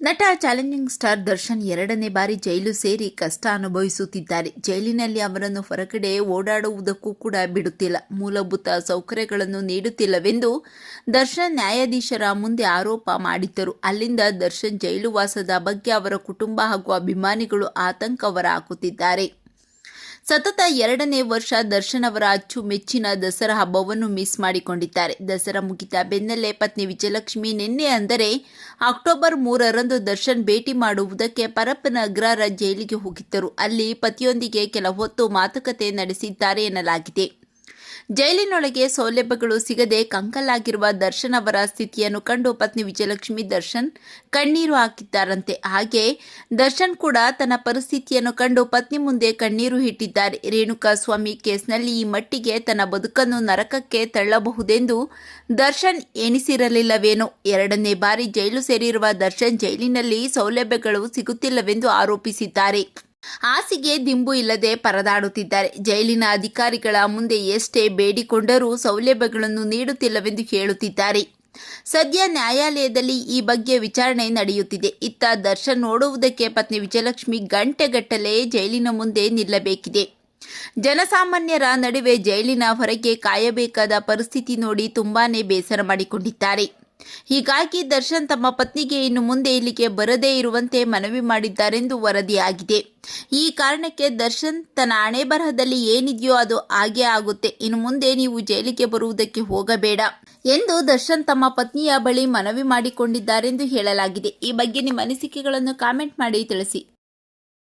ನಟ challenging star Darshan ಎರಡನೇ ಬಾರಿ ಜೈಲು ಸೇರಿ ಕಷ್ಟ ಅನುಭವಿಸುತ್ತಿದ್ದಾರೆ. ಜೈಲಿನಲ್ಲಿ ಅವರನ್ನು ಹೊರಗಡೆ ಓಡಾಡುವುದಕ್ಕೂ ಕೂಡ ಬಿಡುತ್ತಿಲ್ಲ. ಮೂಲಭೂತ ಸೌಕರ್ಯಗಳನ್ನು ನೀಡುತ್ತಿಲ್ಲವೆಂದು ದರ್ಶನ್ ನ್ಯಾಯಾಧೀಶರ ಮುಂದೆ ಆರೋಪ ಮಾಡಿದ್ದರು. ಅಲ್ಲಿಂದ ದರ್ಶನ್ ಜೈಲುವಾಸದ ಬಗ್ಗೆ ಅವರ ಕುಟುಂಬ ಹಾಗೂ ಅಭಿಮಾನಿಗಳು ಆತಂಕ ಹೊರಹಾಕುತ್ತಿದ್ದಾರೆ ಸತತ ಎರಡನೇ ವರ್ಷ ದರ್ಶನ್ ಅವರ ಅಚ್ಚುಮೆಚ್ಚಿನ ದಸರಾ ಹಬ್ಬವನ್ನು ಮಿಸ್ ಮಾಡಿಕೊಂಡಿದ್ದಾರೆ. ದಸರಾ ಮುಗಿದ ಬೆನ್ನಲ್ಲೇ ಪತ್ನಿ ವಿಜಯಲಕ್ಷ್ಮಿ ನಿನ್ನೆ ಅಂದರೆ ಅಕ್ಟೋಬರ್ ಮೂರರಂದು ದರ್ಶನ್ ಭೇಟಿ ಮಾಡುವುದಕ್ಕೆ ಪರಪ್ಪನ ಅಗ್ರಾರ ಜೈಲಿಗೆ ಹೋಗಿದ್ದರು. ಅಲ್ಲಿ ಪತಿಯೊಂದಿಗೆ ಕೆಲ ಹೊತ್ತು ಮಾತುಕತೆ ನಡೆಸಿದ್ದಾರೆ ಎನ್ನಲಾಗಿದೆ. ಜೈಲಿನೊಳಗೆ ಸೌಲಭ್ಯಗಳು ಸಿಗದೆ ಕಂಕಲಾಗಿರುವ ದರ್ಶನ್ ಅವರ ಸ್ಥಿತಿಯನ್ನು ಕಂಡು ಪತ್ನಿ ವಿಜಯಲಕ್ಷ್ಮಿ ದರ್ಶನ್ ಕಣ್ಣೀರು ಹಾಕಿದ್ದಾರಂತೆ. ಹಾಗೆ ದರ್ಶನ್ ಕೂಡ ತನ್ನ ಪರಿಸ್ಥಿತಿಯನ್ನು ಕಂಡು ಪತ್ನಿ ಮುಂದೆ ಕಣ್ಣೀರು ಇಟ್ಟಿದ್ದಾರೆ. ರೇಣುಕಾ ಸ್ವಾಮಿ ಕೇಸ್ನಲ್ಲಿ ಈ ಮಟ್ಟಿಗೆ ತನ್ನ ಬದುಕನ್ನು ನರಕಕ್ಕೆ ತಳ್ಳಬಹುದೆಂದು ದರ್ಶನ್ ಎಣಿಸಿರಲಿಲ್ಲವೇನೋ. ಎರಡನೇ ಬಾರಿ ಜೈಲು ಸೇರಿರುವ ದರ್ಶನ್ ಜೈಲಿನಲ್ಲಿ ಸೌಲಭ್ಯಗಳು ಸಿಗುತ್ತಿಲ್ಲವೆಂದು ಆರೋಪಿಸಿದ್ದಾರೆ. ಹಾಸಿಗೆ ದಿಂಬು ಇಲ್ಲದೆ ಪರದಾಡುತ್ತಿದ್ದಾರೆ. ಜೈಲಿನ ಅಧಿಕಾರಿಗಳ ಮುಂದೆ ಎಷ್ಟೇ ಬೇಡಿಕೊಂಡರೂ ಸೌಲಭ್ಯಗಳನ್ನು ನೀಡುತ್ತಿಲ್ಲವೆಂದು ಹೇಳುತ್ತಿದ್ದಾರೆ. ಸದ್ಯ ನ್ಯಾಯಾಲಯದಲ್ಲಿ ಈ ಬಗ್ಗೆ ವಿಚಾರಣೆ ನಡೆಯುತ್ತಿದೆ. ಇತ್ತ ದರ್ಶನ್ ನೋಡುವುದಕ್ಕೆ ಪತ್ನಿ ವಿಜಯಲಕ್ಷ್ಮಿ ಗಂಟೆಗಟ್ಟಲೆ ಜೈಲಿನ ಮುಂದೆ ನಿಲ್ಲಬೇಕಿದೆ. ಜನಸಾಮಾನ್ಯರ ನಡುವೆ ಜೈಲಿನ ಹೊರಗೆ ಕಾಯಬೇಕಾದ ಪರಿಸ್ಥಿತಿ ನೋಡಿ ತುಂಬಾನೇ ಬೇಸರ ಮಾಡಿಕೊಂಡಿದ್ದಾರೆ. ಹೀಗಾಗಿ ದರ್ಶನ್ ತಮ್ಮ ಪತ್ನಿಗೆ ಇನ್ನು ಮುಂದೆ ಇಲ್ಲಿಗೆ ಬರದೇ ಇರುವಂತೆ ಮನವಿ ಮಾಡಿದ್ದಾರೆಂದು ವರದಿಯಾಗಿದೆ. ಈ ಕಾರಣಕ್ಕೆ ದರ್ಶನ್ ತನ್ನ ಹಣೆ ಬರಹದಲ್ಲಿ ಏನಿದೆಯೋ ಅದು ಹಾಗೆ ಆಗುತ್ತೆ. ಇನ್ನು ಮುಂದೆ ನೀವು ಜೈಲಿಗೆ ಬರುವುದಕ್ಕೆ ಹೋಗಬೇಡ ಎಂದು ದರ್ಶನ್ ತಮ್ಮ ಪತ್ನಿಯ ಬಳಿ ಮನವಿ ಮಾಡಿಕೊಂಡಿದ್ದಾರೆಂದು ಹೇಳಲಾಗಿದೆ. ಈ ಬಗ್ಗೆ ನಿಮ್ಮ ಅನಿಸಿಕೆಗಳನ್ನು ಕಾಮೆಂಟ್ ಮಾಡಿ ತಿಳಿಸಿ.